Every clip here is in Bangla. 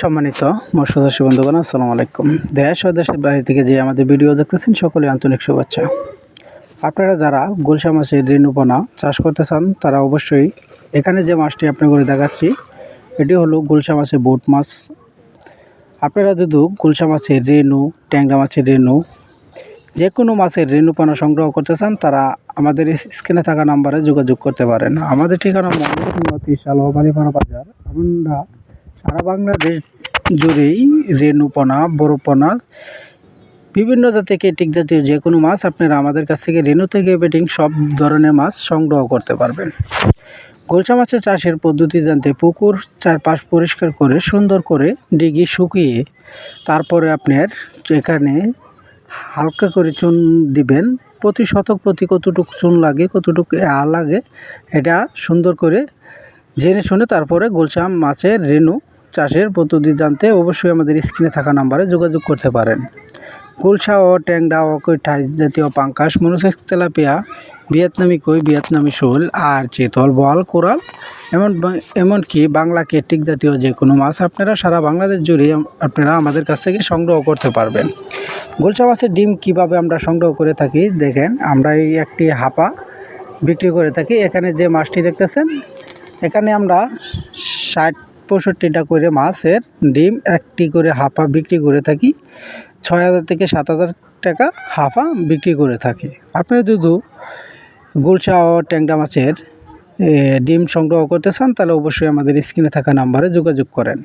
সম্মানিত মৎস্যদর্শী বন্ধুগণ, আসসালামু আলাইকুম। দেশ ও দেশের বাইরে থেকে যে আমাদের ভিডিও দেখতেছেন সকলে আন্তরিক শুভেচ্ছা। আপনারা যারা গুলশা মাছের রেণুপনা চাষ করতে চান, তারা অবশ্যই এখানে যে মাছটি আপনাদের দেখাচ্ছি, এটি হলো গুলশা মাছের বোট মাছ। আপনারা যদি গুলশা মাছের রেণু, ট্যাংরা মাছের রেণু যে কোনো মাছের রেণুপনা সংগ্রহ করতে চান, তারা আমাদের স্ক্রিনে থাকা নাম্বারে যোগাযোগ করতে পারেন। আমাদের ঠিকানা মোহাম্মদ শালবাড়িপাড়া বাজার আমরা সারা বাংলাদেশ জুড়েই রেণুপনা, বড়পনা, বিভিন্ন জাতীয় কেটিক জাতীয় যে কোনো মাছ আপনারা আমাদের কাছ থেকে রেণু থেকে বেটিং সব ধরনের মাছ সংগ্রহ করতে পারবেন। গোলসা মাছের চাষের পদ্ধতি জানতে পুকুর চারপাশ পরিষ্কার করে, সুন্দর করে ডিগি শুকিয়ে তারপরে আপনার এখানে হালকা করে চুন দিবেন। প্রতি শতক, প্রতি কতটুকু চুন লাগে, কতটুকু আ লাগে, এটা সুন্দর করে জেনে শুনে তারপরে গোলসা মাছের রেণু চাষের পদ্ধতি জানতে অবশ্যই আমাদের স্ক্রিনে থাকা নাম্বারে যোগাযোগ করতে পারেন। গুলশা ও ট্যাংডা ও কৈঠাইজ জাতীয় পাঙ্কাশ মনুসেক্স তেলাপিয়া, ভিয়েতনামি কই, ভিয়েতনামি শোল, আর চেতল বল কোরাল, এমন এমনকি বাংলা কেটিক জাতীয় যে কোনো মাছ আপনারা সারা বাংলাদেশ জুড়ে আপনারা আমাদের কাছ থেকে সংগ্রহ করতে পারবেন। গুলশা মাছের ডিম কীভাবে আমরা সংগ্রহ করে থাকি, দেখেন, আমরা এই একটি হাপা বিক্রি করে থাকি। এখানে যে মাছটি দেখতেছেন, এখানে আমরা ষাট পঁয়ষট্টিটা করে মাছের ডিম, একটি করে হাফা বিক্রি করে থাকি। ছয় হাজার থেকে সাত হাজার টাকা হাফা বিক্রি করে থাকি। আপনারা যদি গুলশা ও ট্যাংরা মাছের ডিম সংগ্রহ করতে চান, তাহলে অবশ্যই আমাদের স্ক্রিনে থাকা নাম্বারে যোগাযোগ করেন।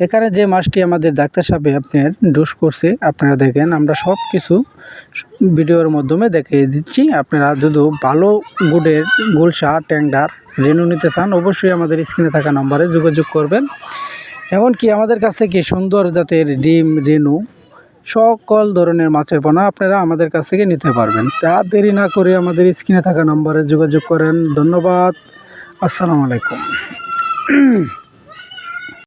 এখানে যে মাছটি আমাদের ডাক্তার সাহেব আপনার ডুস করছে, আপনারা দেখেন, আমরা সব কিছু ভিডিওর মাধ্যমে দেখিয়ে দিচ্ছি। আপনারা যদি ভালো গুডের গুলশা, ট্যাংডার, রেনু নিতে চান, অবশ্যই আমাদের স্ক্রিনে থাকা নম্বরে যোগাযোগ করবেন। এমনকি আমাদের কাছ থেকে সুন্দর জাতের ডিম, রেনু, সকল ধরনের মাছের পোনা আপনারা আমাদের কাছ থেকে নিতে পারবেন। তা দেরি না করে আমাদের স্ক্রিনে থাকা নম্বরে যোগাযোগ করেন। ধন্যবাদ। আসসালামু আলাইকুম।